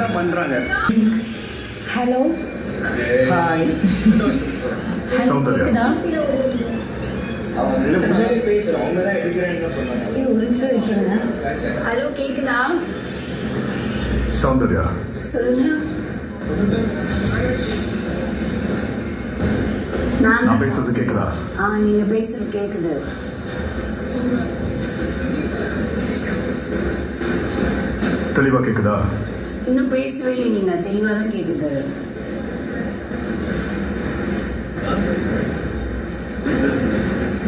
தான் பண்றாங்க. Hello hi Soundarya. Hello கேக்குதா? சௌந்தர்யா சொல்லுங்க. நான் நான் பேசுறது கேக்குதா? ஆ நீங்க பேசுறது கேக்குது. தெளிவா கேக்குதா? இன்னும் பேசவே இல்லை நீங்க. தெளிவா தான் கேக்குது.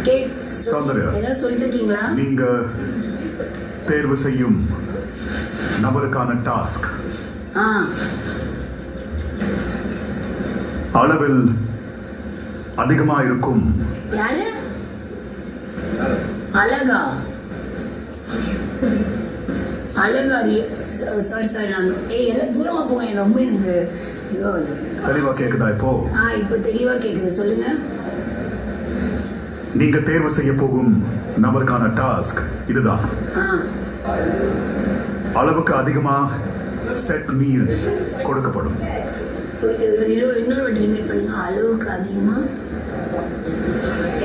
கே சொல்- சௌந்தர்யா. ஏதாவது சொல்லிட்டு இருக்கீங்களா நீங்க தேர்வு செய்யும் நபருக்கான டாஸ்க். அளவில் அதிகமா இருக்கும் யாரு? அழகா. அழகா சாரி சாரி நான் ஏய் எல்லாம் தூரமா போங்க ரொம்ப எனக்கு இதோ இது. தெளிவா கேக்குதா இப்போ? ஆ இப்போ தெளிவா கேக்குது. சொல்லுங்க. நீங்க தேர்வு செய்ய போகும் நபருக்கான டாஸ்க் இதுதான். அளவுக்கு அதிகமா செட் மீல்ஸ் கொடுக்கப்படும். இன்னொரு வாட்டி ரிப்பீட் பண்ணுங்க. அளவுக்கு அதிகமா?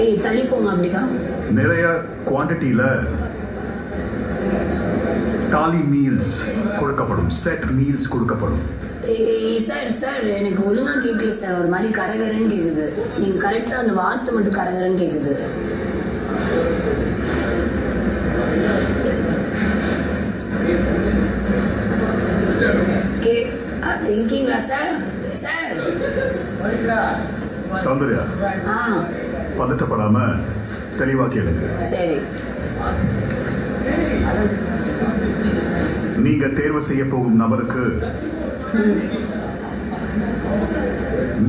ஏய் தள்ளி போங்க அப்படிதான். நிறைய குவாண்டிட்டியில தாலி மீல்ஸ் கொடுக்கப்படும். செட் மீல்ஸ் கொடுக்கப்படும். சார் சார் எனக்கு ஒழுங்கா கேட்கல சார் ஒரு மாதிரி கரகரன்னு கேக்குது. நீங்க கரெக்டா அந்த வார்த்தை மட்டும் கரகரன்னு கேக்குது. இருக்கீங்களா சார் சார் சௌந்தர்யா பதட்டப்படாம தெளிவா கேளுங்க. சரி. நீங்க தேர்வு செய்ய போகும் நபருக்கு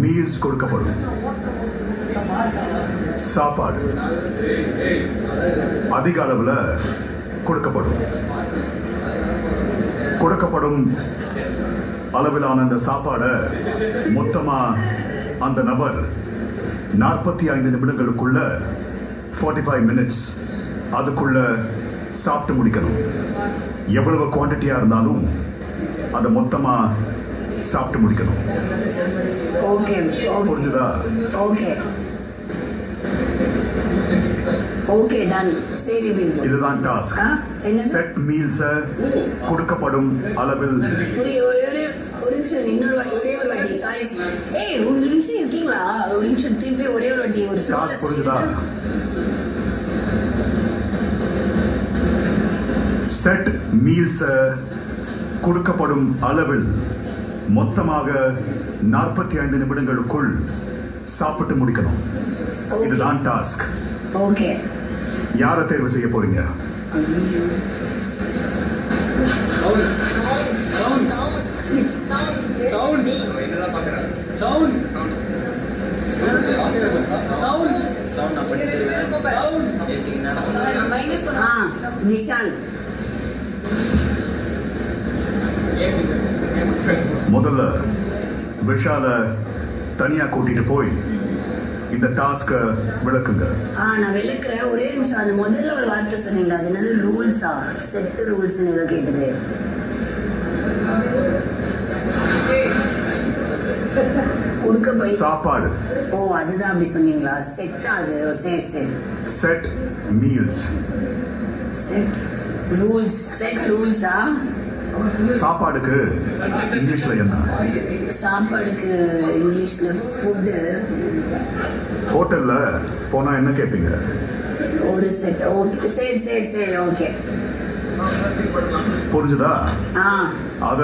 மீல்ஸ் கொடுக்கப்படும். சாப்பாடு அதிக அளவில் கொடுக்கப்படும். கொடுக்கப்படும் அளவிலான அந்த சாப்பாடை மொத்தமா அந்த நபர் நாற்பத்தி ஐந்து நிமிடங்களுக்குள்ள 45 ஃபைவ் மினிட்ஸ் அதுக்குள்ள சாப்பிட்டு முடிக்கணும். எவ்வளவு குவாண்டிட்டியா இருந்தாலும் அதை மொத்தமா சாப்பிட்டு முடிக்கணும். ஓகே புரிஞ்சுதா? ஓகே. ஓகே டன் சரி இதுதான் டாஸ்க் செட் மீல்ஸ கொடுக்கப்படும் அளவில். ஒரே ஒரே ஒரு நிமிஷம் இன்னொரு வாட்டி ஒரே ஒரு வாட்டி. சாரி ஏய் ஒரு நிமிஷம் இருக்கீங்களா? ஒரு நிமிஷம் திருப்பி ஒரே ஒரு வாட்டி ஒரு டாஸ்க் புரிஞ்சுதா? செட் மீல்ஸ கொடுக்கப்படும் அளவில் மொத்தமாக நாற்பத்தி ஐந்து நிமிடங்களுக்குள் சாப்பிட்டு முடிக்கணும் இதுதான் டாஸ்க் ஓகே யாரை தேர்வு செய்ய போறீங்க விஷால் முதல்ல விஷால தனியா கூட்டிட்டு போய் இந்த டாஸ்க விளக்குங்க. ஆ நான் விளக்குறேன். ஒரே நிமிஷம். அந்த முதல்ல ஒரு வார்த்தை சொன்னீங்களா அது என்னது? ரூல்ஸா? செட் ரூல்ஸ் ஏதோ கேட்டது. கொடுக்க போய் சாப்பாடு. ஓ அதுதான் அப்படி சொன்னீங்களா? செட்டா அது? சரி சரி. Set meals set rules set ரூல்ஸா சாப்பாடுக்கு இங்கிலீஷ்ல என்ன? சாப்பாடுக்கு இங்கிலீஷ்ல ஃபுட்டு ஹோட்டல்ல போனா என்ன கேட்பீங்க ஒரு செட் ஓகே சரி சரி சரி ஓகே புரிஞ்சுதா? ஆ. அத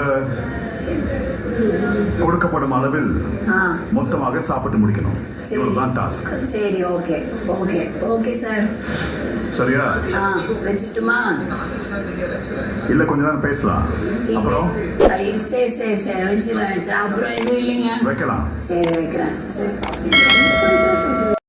கொடுக்கப்படும் அளவில் மொத்தமாக சாப்பிட்டு முடிக்கணும். இவ்வளவுதான் டாஸ்க் சரி ஓகே ஓகே ஓகே சார் சரியா? வச்சுட்டுமா? இல்ல கொஞ்ச நேரம் பேசலாம். அப்புறம்? சரி சரி சரி வச்சுக்கலாம். அப்புறம் எதுவும் இல்லைங்க. வைக்கலாம். சரி வைக்கிறேன் சரி